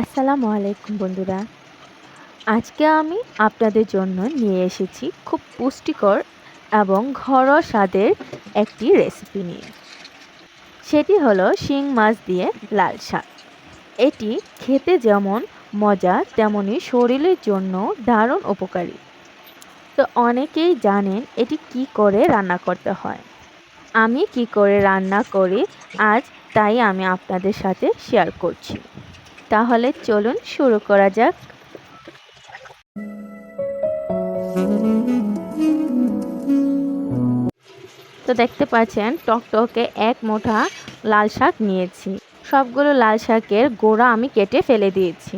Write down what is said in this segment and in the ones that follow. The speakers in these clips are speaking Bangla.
আসসালামু আলাইকুম বন্ধুরা। আজকে আমি আপনাদের জন্য নিয়ে এসেছি খুব পুষ্টিকর এবং ঘরোয়া স্বাদের একটি রেসিপি নিয়ে। সেটি হলো শিং মাছ দিয়ে লাল শাক। এটি খেতে যেমন মজা তেমনই শরীরের জন্য দারুণ উপকারী। তো অনেকেই জানেন এটি কি করে রান্না করতে হয়। আমি কি করে রান্না করি, আজ তাই আমি আপনাদের সাথে শেয়ার করছি। তাহলে চলুন শুরু করা যাক। তো দেখতে পাচ্ছেন টকটকে এক মোঠা লাল শাক নিয়েছি। সবগুলো লাল শাকের গোড়া আমি কেটে ফেলে দিয়েছি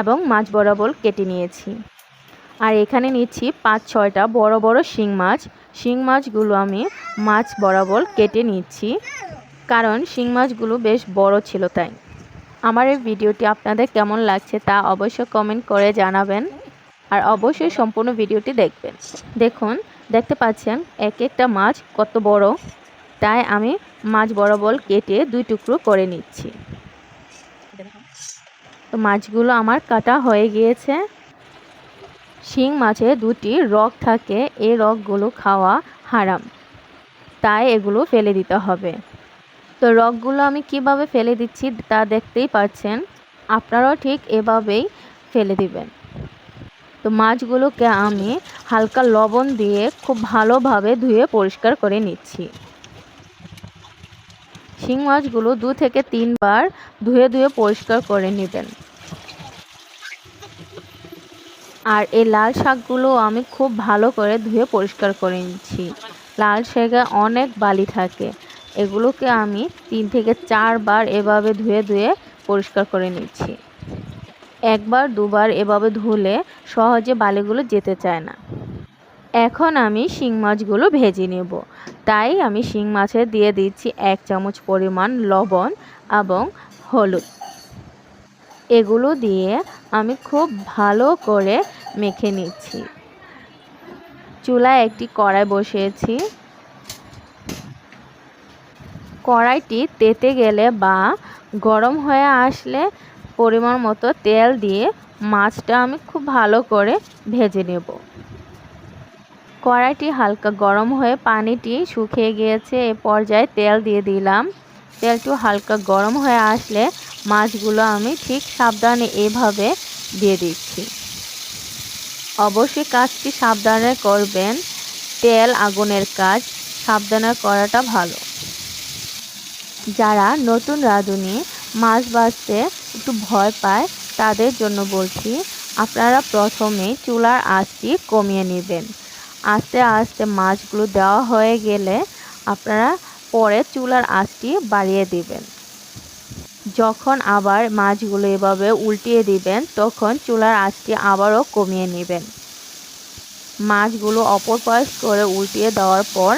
এবং মাছ বরাবর কেটে নিয়েছি। আর এখানে নিচ্ছি পাঁচ, ছয়টা বড় বড় শিং মাছ। শিং মাছগুলো আমি মাছ বরাবর কেটে নিচ্ছি, কারণ শিং মাছগুলো বেশ বড় ছিল তাই। আমার এই ভিডিওটি আপনাদের কেমন লাগছে তা অবশ্যই কমেন্ট করে জানাবেন। আর অবশ্যই সম্পূর্ণ ভিডিওটি দেখবেন। দেখুন, দেখতে পাচ্ছেন এক একটা মাছ কত বড়। তাই আমি মাছ বরাবর কেটে দুই টুকরো করে নিচ্ছি। তো মাছগুলো আমার কাটা হয়ে গিয়েছে। শিং মাছে দুটি রগ থাকে এই রগগুলো খাওয়া হারাম। তাই এগুলো ফেলে দিতে হবে। তো রগগুলো আমি কীভাবে ফেলে দিচ্ছি তা দেখতেই পাচ্ছেন। আপনারাও ঠিক এভাবেই ফেলে দিবেন। তো মাছগুলোকে আমি হালকা লবণ দিয়ে খুব ভালোভাবে ধুয়ে পরিষ্কার করে নিচ্ছি। শিং মাছগুলো দু থেকে তিনবার ধুয়ে ধুয়ে পরিষ্কার করে নেবেন। আর এই লাল শাকগুলো আমি খুব ভালো করে ধুয়ে পরিষ্কার করে নিচ্ছি। লাল শাকে অনেক বালি থাকে। এগুলোকে আমি তিন থেকে চারবার এভাবে ধুয়ে ধুয়ে পরিষ্কার করে নিচ্ছি। একবার, দুবার এভাবে ধুলে সহজে বালিগুলো যেতে চায় না। এখন আমি শিং মাছগুলো ভেজে নেব। তাই আমি শিং মাছে দিয়ে দিচ্ছি এক চামচ পরিমাণ লবণ এবং হলুদ। এগুলো দিয়ে আমি খুব ভালো করে মেখে নিচ্ছি। চুলায় একটি কড়াই বসিয়েছি। কড়াইটি তেতে গেলে বা গরম হয়ে আসলে পরিমাণ মতো তেল দিয়ে মাছটা আমি খুব ভালো করে ভেজে নেব। কড়াইটি হালকা গরম হয়ে পানিটি শুকিয়ে গিয়েছে, এ পর্যায়ে তেল দিয়ে দিলাম। তেলটি হালকা গরম হয়ে আসলে মাছগুলো আমি ঠিক সাবধানে এভাবে দিয়ে দিচ্ছি। অবশ্যই কাজটি সাবধানে করবেন, তেল আগুনের কাজ সাবধানে করাটা ভালো। যারা নতুন রাঁধুনি, মাছ বাছতে একটু ভয় পায়, তাদের জন্য বলছি, আপনারা প্রথমে চুলার আঁচটি কমিয়ে নেবেন। আস্তে আস্তে মাছগুলো দেওয়া হয়ে গেলে আপনারা পরে চুলার আঁচটি বাড়িয়ে দিবেন। যখন আবার মাছগুলো এভাবে উল্টিয়ে দিবেন, তখন চুলার আঁচটি আবারও কমিয়ে নেবেন। মাছগুলো অপর করে উল্টিয়ে দেওয়ার পর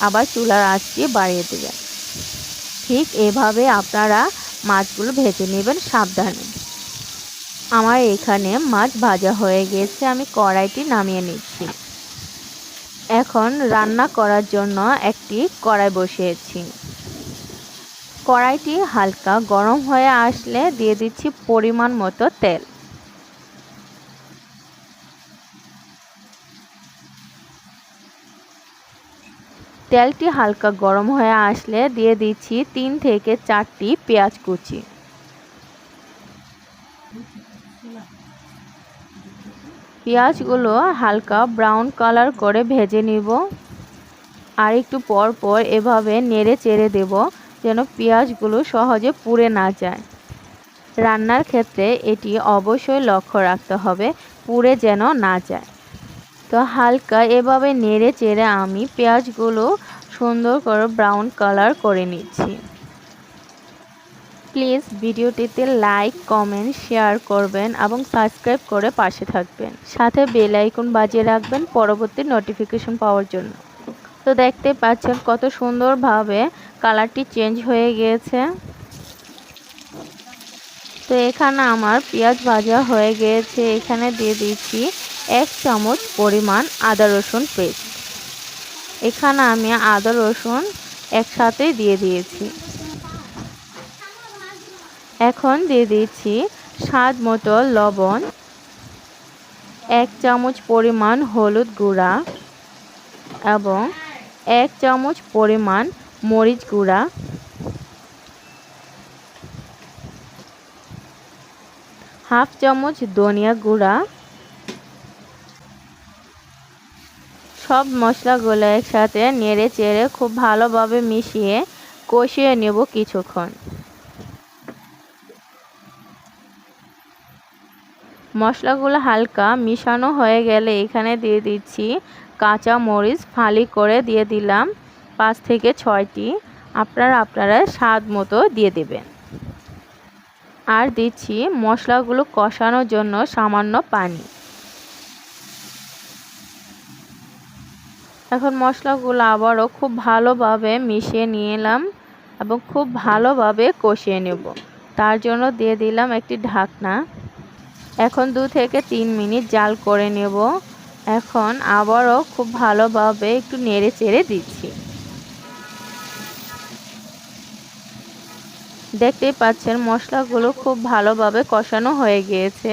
আবার চুলার আঁচটি বাড়িয়ে দেবেন। ঠিক এভাবে আপনারা মাছগুলো ভেজে নেবেন সাবধানে। আমার এখানে মাছ ভাজা হয়ে গেছে, আমি কড়াইটি নামিয়ে নিচ্ছি। এখন রান্না করার জন্য একটি কড়াই বসিয়েছি। কড়াইটি হালকা গরম হয়ে আসলে দিয়ে দিচ্ছি পরিমাণ মতো তেল। তেলটি হালকা গরম হয়ে আসলে দিয়ে দিচ্ছি তিন থেকে চারটি পেঁয়াজ কুচি। পেঁয়াজগুলো হালকা ব্রাউন কালার করে ভেজে নিব। আর একটু পর পর এভাবে নেড়ে চেড়ে দেব যেন পেঁয়াজগুলো সহজে পুড়ে না যায়। রান্নার ক্ষেত্রে এটি অবশ্যই লক্ষ্য রাখতে হবে, পুড়ে যেন না যায়। তো হালকা এভাবে নেড়ে চেড়ে আমি পেঁয়াজগুলো সুন্দর করে ব্রাউন কালার করে নিচ্ছি। প্লিজ ভিডিওটিতে লাইক কমেন্ট শেয়ার করবেন এবং সাবস্ক্রাইব করে পাশে থাকবেন। সাথে বেল আইকন বাজিয়ে রাখবেন পরবর্তী নোটিফিকেশন পাওয়ার জন্য। তো দেখতে পাচ্ছেন কত সুন্দরভাবে কালারটি চেঞ্জ হয়ে গিয়েছে। তো এখানে আমার পেঁয়াজ ভাজা হয়ে গিয়েছে। এখানে দিয়ে দিচ্ছি এক চামচ পরিমাণ আদা রসুন পেস্ট। এখানে আমি আদা রসুন একসাথে দিয়ে দিয়েছি। এখন দিয়ে দিচ্ছি স্বাদ মতো লবণ, এক চামচ পরিমাণ হলুদ গুঁড়া এবং এক চামচ পরিমাণ মরিচ গুঁড়া। হাফ চামচ ধনিয়া গুঁড়া সব মশলাগুলো একসাথে নেড়ে চেড়ে খুব ভালোভাবে মিশিয়ে কষিয়ে নেব কিছুক্ষণ। মশলাগুলো হালকা মিশানো হয়ে গেলে এখানে দিয়ে দিচ্ছি কাঁচা মরিচ ফালি করে দিয়ে দিলাম পাঁচ থেকে ছয়টি। আপনারা আপনারা স্বাদ মতো দিয়ে দেবেন। আর দিচ্ছি মশলাগুলো কষানোর জন্য সামান্য পানি। এখন মশলাগুলো আবারও খুব ভালোভাবে মিশিয়ে নিয়ে এলাম এবং খুব ভালোভাবে কষিয়ে নেব। তার জন্য দিয়ে দিলাম একটি ঢাকনা। এখন দু থেকে তিন মিনিট জাল করে নেব। এখন আবারও খুব ভালোভাবে একটু নেড়ে চেড়ে দিচ্ছি। দেখতেই পাচ্ছেন মশলাগুলো খুব ভালোভাবে কষানো হয়ে গিয়েছে।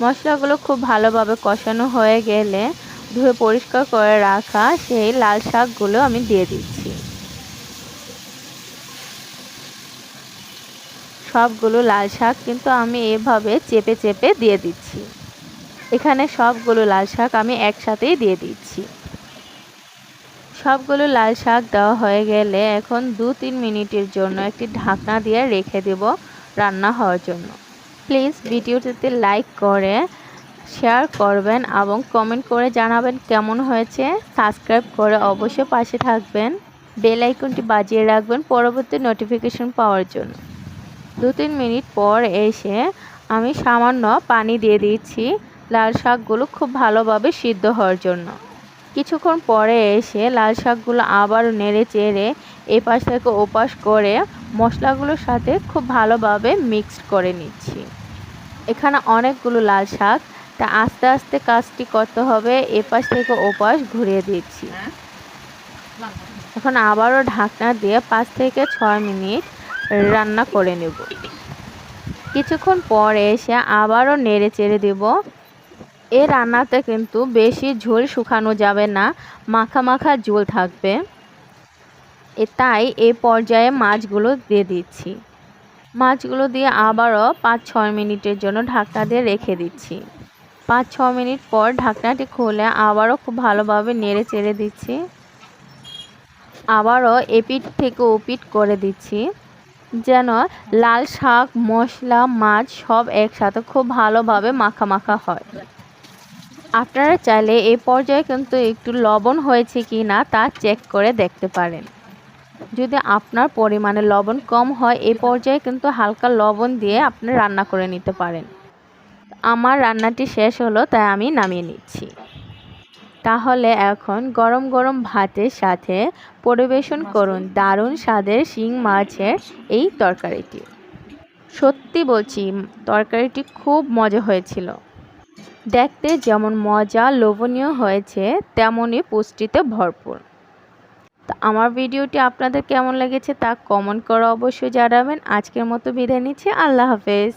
মশলাগুলো খুব ভালোভাবে কষানো হয়ে গেলে ধুয়ে পরিষ্কার করে রাখা সেই লাল শাকগুলো আমি দিয়ে দিচ্ছি। সবগুলো লাল শাক কিন্তু আমি এভাবে চেপে চেপে দিয়ে দিচ্ছি। এখানে সবগুলো লাল শাক আমি একসাথেই দিয়ে দিচ্ছি। সবগুলো লাল শাক দেওয়া হয়ে গেলে এখন দু তিন মিনিটের জন্য একটি ঢাকনা দিয়ে রেখে দেব রান্না হওয়ার জন্য। প্লিজ ভিডিওটিতে লাইক করে, শেয়ার করবেন এবং কমেন্ট করে জানাবেন কেমন হয়েছে। সাবস্ক্রাইব করে অবশ্যই পাশে থাকবেন। বেল আইকনটি বাজিয়ে রাখবেন পরবর্তী নোটিফিকেশন পাওয়ার জন্য। দু তিন মিনিট পর এসে আমি সামান্য পানি দিয়ে দিচ্ছি। লাল শাকগুলো খুব ভালোভাবে সিদ্ধ হওয়ার জন্য। কিছুক্ষণ পরে এসে লাল শাকগুলো আবার নেড়ে চেড়ে এপাশ থেকে ওপাশ করে মশলাগুলোর সাথে খুব ভালোভাবে মিক্সড করে নিচ্ছি। এখানে অনেকগুলো লাল শাক, তা আস্তে আস্তে কাজটি করতে হবে, এপাশ থেকে ওপাশ ঘুরিয়ে দিচ্ছি। এখন আবারও ঢাকনা দিয়ে পাঁচ থেকে ছয় মিনিট রান্না করে নেব। কিছুক্ষণ পর এসে আবারও নেড়ে চেড়ে দেব। এ রান্নাতে কিন্তু বেশি ঝোল শুকানো যাবে না, মাখা মাখা ঝোল থাকবে। তাই এই পর্যায়ে মাছগুলো দিয়ে দিচ্ছি। মাছগুলো দিয়ে আবারও পাঁচ ছয় মিনিটের জন্য ঢাকনা দিয়ে রেখে দিচ্ছি। পাঁচ ছ মিনিট পর ঢাকনাটি খুলে আবারও খুব ভালোভাবে নেড়ে চেড়ে দিচ্ছি। আবারও এপিট থেকে ওপিট করে দিচ্ছি। যেন লাল শাক, মশলা, মাছ সব একসাথে খুব ভালোভাবে মাখা মাখা হয়। আপনারা চাইলে এই পর্যায়ে কিন্তু একটু লবণ হয়েছে কি না তা চেক করে দেখতে পারেন। যদি আপনার পরিমাণে লবণ কম হয় এই পর্যায়ে কিন্তু হালকা লবণ দিয়ে আপনি রান্না করে নিতে পারেন। আমার রান্নাটি শেষ হলো, তাই আমি নামিয়ে নিচ্ছি। তাহলে এখন গরম গরম ভাতের সাথে পরিবেশন করুন দারুণ স্বাদের শিং মাছের এই তরকারিটি। সত্যি বলছি, তরকারিটি খুব মজা হয়েছিল। দেখতে যেমন মজা, লোভনীয় হয়েছে তেমনই পুষ্টিতে ভরপুর। আমার ভিডিওটি আপনাদের কেমন লেগেছে তা কমেন্ট করে অবশ্যই জানাবেন। আজকের মতো বিদায় নিচ্ছি। আল্লাহ হাফেজ।